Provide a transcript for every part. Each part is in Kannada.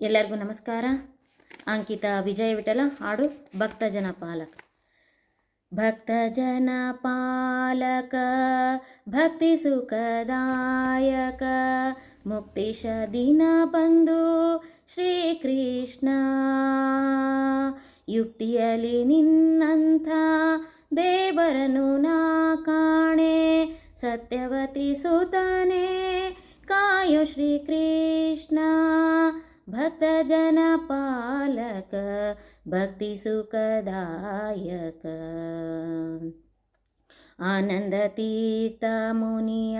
ಎಲ್ಲರಿಗೂ ನಮಸ್ಕಾರ. ಅಂಕಿತ ವಿಜಯ ವಿಠಲ, ಹಾಡು ಭಕ್ತಜನ ಪಾಲಕ. ಭಕ್ತಜನ ಪಾಲಕ, ಭಕ್ತಿ ಸುಖದಾಯಕ. ಮುಕ್ತಿಶ ದಿನ ಬಂದು ಶ್ರೀಕೃಷ್ಣ. ಯುಕ್ತಿಯಲ್ಲಿ ನಿನ್ನಂಥ ದೇವರನು ನಾ ಕಾಣೆ. ಸತ್ಯವತಿ ಸುತನೆ, ಕಾಯೋ ಶ್ರೀಕೃಷ್ಣ. ಭಕ್ತಜನ ಪಾಲಕ ಭಕ್ತಿ ಸುಖದಾಯಕ. ಆನಂದ ತೀರ್ಥ ಮುನಿಯ,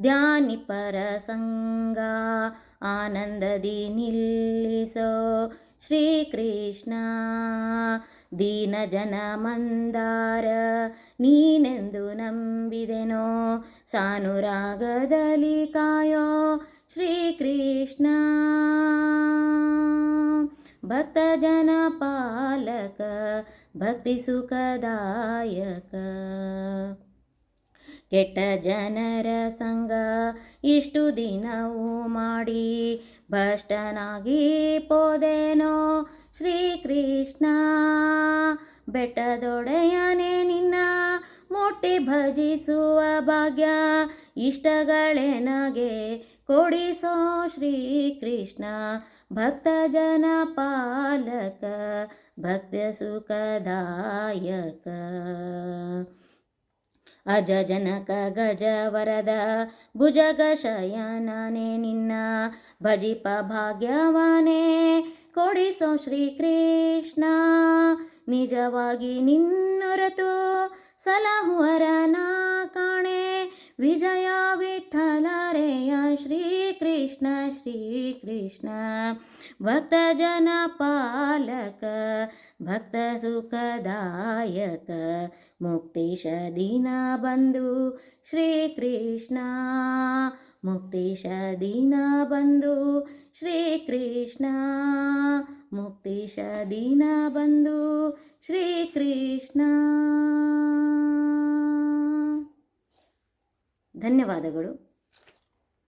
ಧ್ಯಾನಿ ಪರಸಂಗ ಆನಂದದಿ ನಿಲ್ಲಿಸೋ ಶ್ರೀಕೃಷ್ಣ. ದೀನ ಜನ ಮಂದಾರ, ನೀನೆಂದು ನಂಬಿದೆನೋ, ಸಾನುರಾಗದಲ್ಲಿ ಕಾಯೋ ಶ್ರೀಕೃಷ್ಣ. ಭಕ್ತ ಪಾಲಕ, ಭಕ್ತಿ ಸುಖದಾಯಕ. ಕೆಟ್ಟ ಜನರ ಸಂಗ ಇಷ್ಟು ದಿನವೂ ಮಾಡಿ ಭಷ್ಟನಾಗಿ ಪೋದೇನೋ ಶ್ರೀಕೃಷ್ಣ. ಬೆಟ್ಟದೊಡೆಯನೆ ನಿನ್ನ ಮುಟ್ಟಿ ಭಜಿಸುವ ಭಾಗ್ಯ ಇಷ್ಟಗಳೆನಗೆ? ಕೊಡಿಸೋ ಶ್ರೀಕೃಷ್ಣ ಭಕ್ತಜನ ಪಾಲಕ, ಭಕ್ತ ಸುಖದಾಯಕ. ಅಜ ಜನಕ ಗಜ ವರದ ಭುಜಗ ಶಯನನೆ ನಿನ್ನ ಭಜಿಪ ಭಾಗ್ಯವನೇ. ಕೊಡಿಸೋ ಶ್ರೀಕೃಷ್ಣ ನಿಜವಾಗಿ ನಿನ್ನೊರತು ಸಲಹುವರನ विजया विजयविठलरे श्रीकृष्ण श्रीकृष्ण। भक्तजनपालक भक्तसुखदायक मुक्तिश दिनबन्धु श्रीकृष्ण। मुक्तिश दिनबन्धु श्रीकृष्णा। मुक्तिश दिनबन्धु श्रीकृष्ण। ಧನ್ಯವಾದಗಳು.